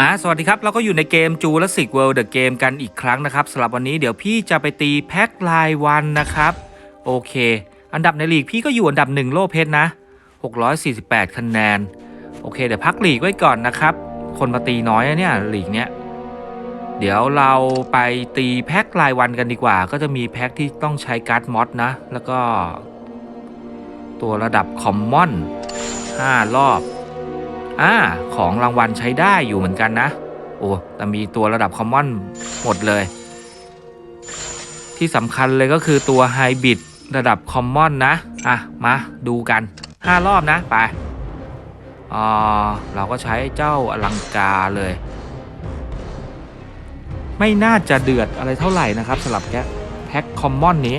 อ่าสวัสดีครับ เราก็อยู่ในเกม Jurassic World The Game กันอีกครั้งนะครับสำหรับวันนี้เดี๋ยวพี่จะไปตีแพ็ครายวันนะครับ โอเค อันดับในลีกพี่ก็อยู่อันดับหนึ่งโลเพชรนะ 648 คะแนน โอเค เดี๋ยวพักลีกไว้ก่อนนะครับ คนมาตีน้อยนะเนี่ยลีกเนี้ย เดี๋ยวเราไปตีแพ็ครายวันกันดีกว่า ก็จะมีแพ็คที่ต้องใช้การ์ดมอดนะ แล้วก็ ตัวระดับคอมมอน 5 รอบอ่าของรางวัลใช้ได้อยู่เหมือนกันนะ โอ้แต่มีตัวระดับคอมมอนหมดเลย ที่สำคัญเลยก็คือตัวไฮบิดระดับคอมมอนนะ อะ มาดูกัน 5 รอบนะ ไปอ่าเราก็ใช้เจ้าอลังกาเลย ไม่น่าจะเดือดอะไรเท่าไหร่นะครับสำหรับแกแพ็คคอมมอนนี้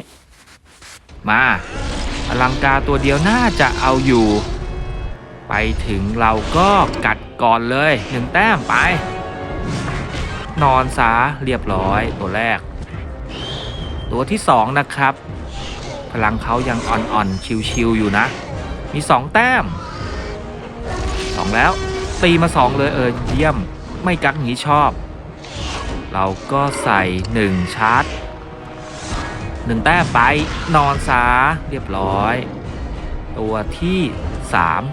มาอลังกาตัวเดียวน่าจะเอาอยู่ ไปถึงเราก็กัดก่อนเลยหนึ่งแต้มไป นอนซาเรียบร้อยตัวแรก ตัวที่สองนะครับ พลังเขายังอ่อนๆชิวๆอยู่นะ มีสองแต้มสองแล้วตีมาสองเลยเออเยี่ยมไม่กักอย่างนี้ชอบ เราก็ใส่หนึ่งชาร์จหนึ่งแต้มไปนอนซาเรียบร้อย ตัวที่สาม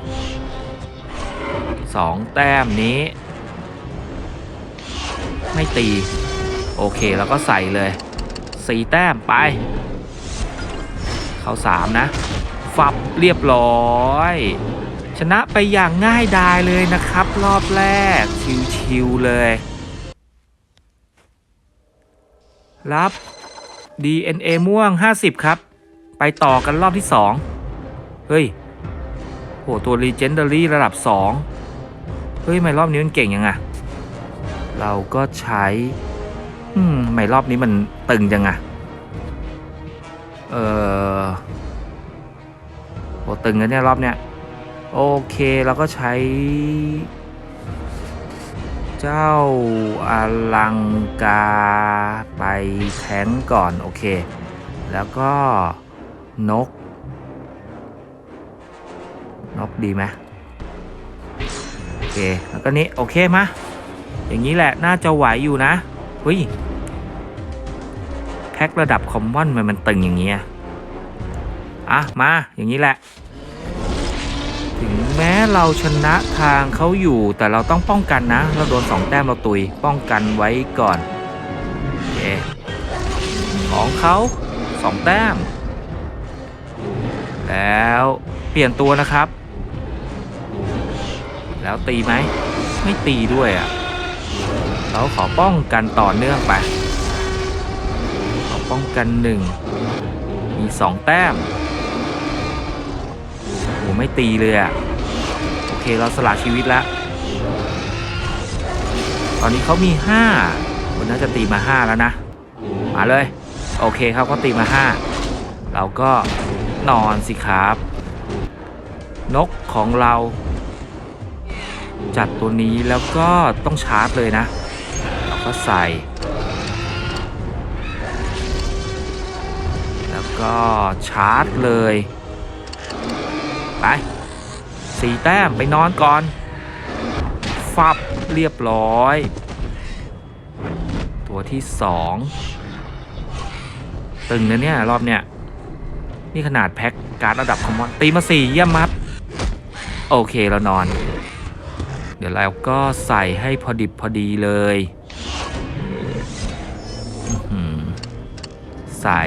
สองแต้มนี้ ไม่ตี โอเคแล้วก็ใส่เลยสี่แต้มไป เขาสามนะ ฟับเรียบร้อยชนะไปอย่างง่ายดายเลยนะครับ รอบแรก ชิวๆเลย รับ DNA ม่วง 50 ครับ ไปต่อกันรอบที่ 2 เฮ้ย โห ตัว Legendary ระดับ 2 เฮ้ย ไม่รอบนี้มันเก่งยังอะเราก็ใช้ อืมไม่รอบนี้มันตึงจังอะเออโหตึงกันเนี่ยรอบเนี้ย โอเค เราก็ใช้ เจ้าอลังกาไปแทงก่อน โอเค แล้วก็นก นกดีไหมโอเค แล้วก็นี้โอเคมาอย่างนี้แหละน่าจะไหวอยู่นะเฮ้ยแพ็คระดับคอมมอนมันมันตึงอย่างเงี้ยอะ มาอย่างนี้แหละ ถึงแม้เราชนะทางเขาอยู่แต่เราต้องป้องกันนะ เราโดนสองแต้มเราตุย ป้องกันไว้ก่อนโอเคของเขาสองแต้ม แล้วเปลี่ยนตัวนะครับ แล้วตีไหม ไม่ตีด้วยอะ่ะเราขอป้องกันต่อเนื่องไปขอป้องกันหนึ่งมีสองแต้ม ไม่ตีเลยอะ่ะโอเคเราสละชีวิตแล้ว ตอนนี้เขามีห้าคนน่าจะตีมาห้าแล้วนะ มาเลย โอเคครับเขาตีมาห้าเราก็นอนสิครับ นกของเรา จัดตัวนี้แล้วก็ต้องชาร์จเลยนะ เราก็ใส่ แล้วก็ชาร์จเลย ไปสี่แต้มไปนอนก่อน ฟับเรียบร้อย ตัวที่สองตึงนะเนี่ย รอบเนี้ยนี่ขนาดแพ็คการ์ดระดับคอมมอนตีมาสี่เยี่ยมครับโอเคเรานอน เดี๋ยวเราก็ใส่ให้พอดิบพอดีเลยใส่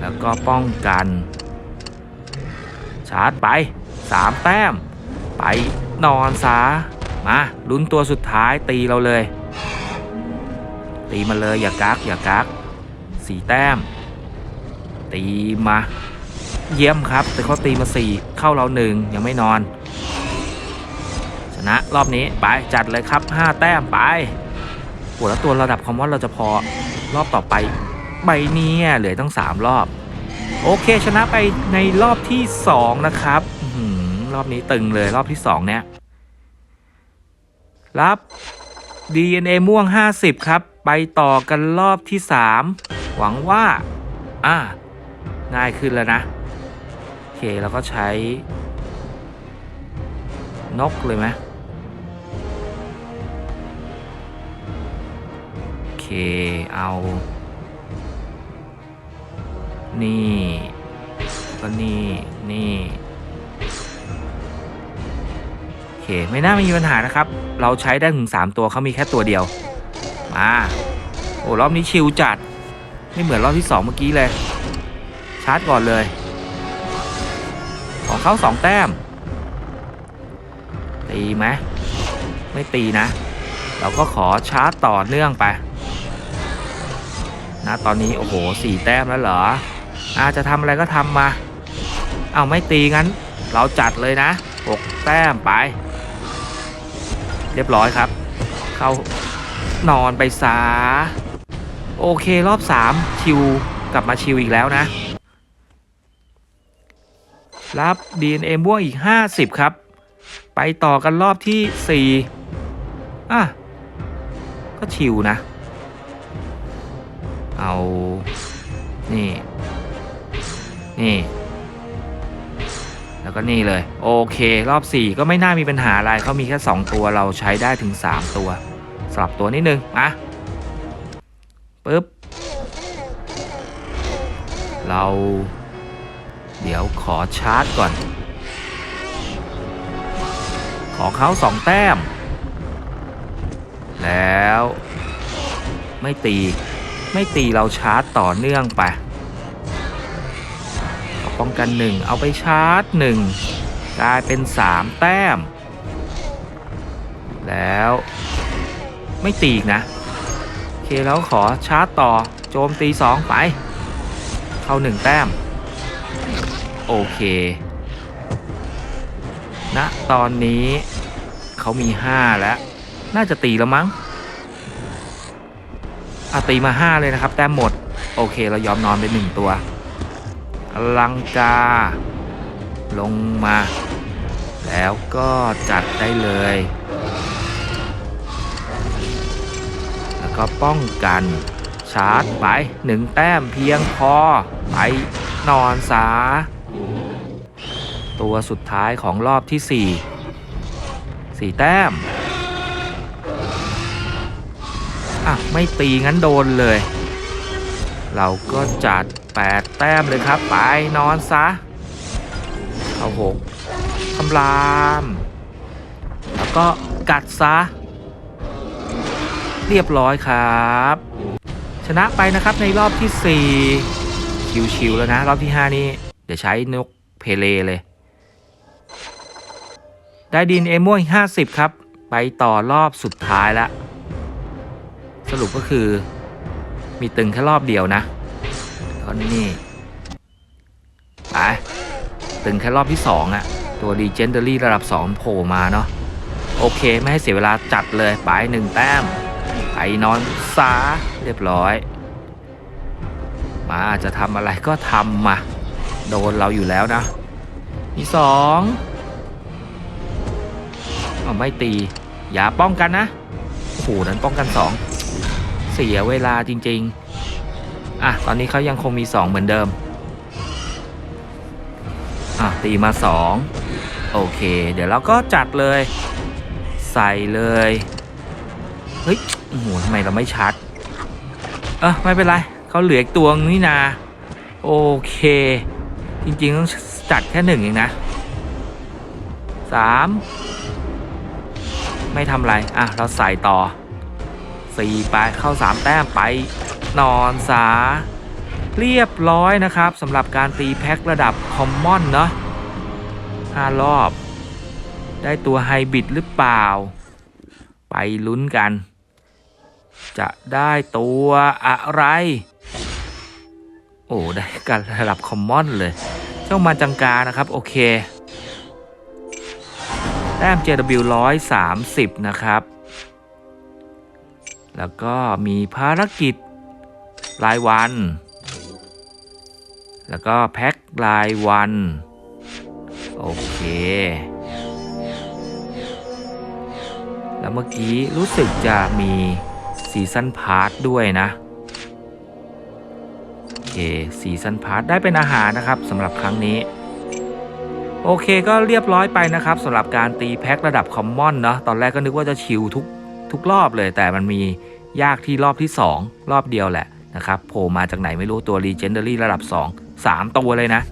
แล้วก็ป้องกันาร์จไปสามแต้ม ไปนอนซามาลุ้นตัวสุดท้ายตีเราเลย ตีมาเลยอย่ากักอย่ากักสี่แต้ม ตีมา เยี่ยมครับ แต่เขาตีมาสี่เข้าเราหนึ่งยังไม่นอน ชนะรอบนี้ไปจัดเลยครับห้าแต้มไปโหแล้วตัวระดับคอมมอนเราจะพอรอบต่อไปใบนี้เหลือต้องสามรอบ โอเคชนะไปในรอบที่สองนะครับอรอบนี้ตึงเลยรอบที่สองเนี่ย รับ DNA ม่วง 50 ครับ ไปต่อกันรอบที่3หวังว่า อ่า ง่ายขึ้นแล้วนะ โอเคเราก็ใช้ นกเลยไหมโอเคเอา นี่ ก็นี่ นี่โอเค ไม่น่ามีปัญหานะครับ เราใช้ได้ถึง 3 ตัวเขามีแค่ตัวเดียว มา โอ้รอบนี้ชิลจัด ไม่เหมือนรอบที่ 2 เมื่อกี้เลย ชาร์จก่อนเลย ของเขาสองแต้ม ตีไหมไม่ตีนะ เราก็ขอชาร์จต่อเนื่องไปนะตอนนี้ โอ้โหสี่แต้มแล้วเหรอ อาจะทำอะไรก็ทำมา เอาไม่ตีงั้น เราจัดเลยนะหกแต้มไป เรียบร้อยครับ เข้านอนไปซาโอเครอบ 3 ชิวกลับมาชิวอีกแล้วนะ รับ DNA ม่วงอีก 50 ครับ ไปต่อกันรอบที่ 4 อะ ก็ชิวนะ เอา นี่ นี่ แล้วก็นี่เลย โอเค รอบ 4 ก็ไม่น่ามีปัญหาอะไรเขามีแค่ 2 ตัวเราใช้ได้ถึง 3 ตัวสลับตัวนิดนึงมาปึ๊บ เรา เดี๋ยวขอชาร์จก่อน ขอเขาสองแต้ม แล้ว ไม่ตี ไม่ตีเราชาร์จต่อเนื่องไป ป้องกันหนึ่งเอาไปชาร์จหนึ่งกลายเป็นสามแต้ม แล้วไม่ตีอีกนะ โอเคแล้วขอชาร์จต่อโจมตีสองไป เข้าหนึ่งแต้ม โอเคณตอนนี้เขามี 5 แล้ว น่าจะตีแล้วมั้งอะตีมา 5 เลยนะครับ แต้มหมด โอเค เรายอมนอนไปหนึ่งตัว ลังกา ลงมา แล้วก็จัดได้เลย แล้วก็ป้องกัน ชาร์จไปหนึ่งแต้มเพียงพอ ไปนอนซาตัวสุดท้ายของรอบที่ 4 4 แต้มอะ ไม่ตีงั้นโดนเลย เราก็จัด 8 แต้มเลยครับ ไปนอนซะ เอาหกคำราม แล้วก็กัดซะ เรียบร้อยครับ ชนะไปนะครับในรอบที่ 4 ชิวๆแล้วนะ รอบที่ 5 นี่ เดี๋ยวใช้นกเพเลเลย ได้ดินเอม่วง50 ครับ ไปต่อรอบสุดท้ายแล้วสรุปก็คือมีตึงแค่รอบเดียวนะ ตอนนี้ไปตึงแค่รอบที่ 2อะตัว Legendary ระดับ 2 โผล่มาเนาะโอเค ไม่ให้เสียเวลาจัดเลยไปหนึ่งแต้มไปนอนซาเรียบร้อย มาจะทำอะไรก็ทำมา โดนเราอยู่แล้วนะ มีสองอาไม่ตี อย่าป้องกันนะโอ้โหนั้นป้องกันสองเสียเวลาจริง ๆ อะ ตอนนี้เขายังคงมีสองเหมือนเดิม อะ ตีมาสองโอเค เดี๋ยวเราก็จัดเลย ใส่เลย เฮ้ย โอ้โหทำไมเราไม่ชัด เออไม่เป็นไร เขาเหลืออีกตัวนี่นา โอเค จริงๆ ต้องจัดแค่หนึ่งเองนะสามไม่ทำไร อะ เราใส่ต่อ สี่ไปเข้าสามแต้มไปนอนสา เรียบร้อยนะครับสำหรับการตีแพ็คระดับคอมมอนเนาะห้ารอบ ได้ตัวไฮบิดหรือเปล่า ไปลุ้นกัน จะได้ตัวอะไร โอ้ ได้การระดับคอมมอนเลย เจ้ามาจังกานะครับ โอเคแต้ม JW 130 นะครับ แล้วก็มีภารกิจรายวัน แล้วก็แพ็ครายวัน โอเค แล้วเมื่อกี้รู้สึกจะมีซีซันพาร์ทด้วยนะ โอเคซีซันพาร์ได้เป็นอาหารนะครับสำหรับครั้งนี้โอเคก็เรียบร้อยไปนะครับสำหรับการตีแพ็คระดับคอมมอนเนาะตอนแรกก็นึกว่าจะชิวทุก ทุกรอบเลยแต่มันมียากที่รอบที่ 2 รอบเดียวแหละนะครับโผล่มาจากไหนไม่รู้ตัว Legendary ระดับ 2 3 ตัวเลยนะ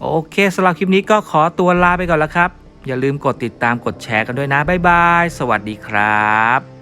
โอเคสำหรับคลิปนี้ก็ขอตัวลาไปก่อนแล้วครับ อย่าลืมกดติดตามกดแชร์กันด้วยนะ บ๊ายบาย สวัสดีครับ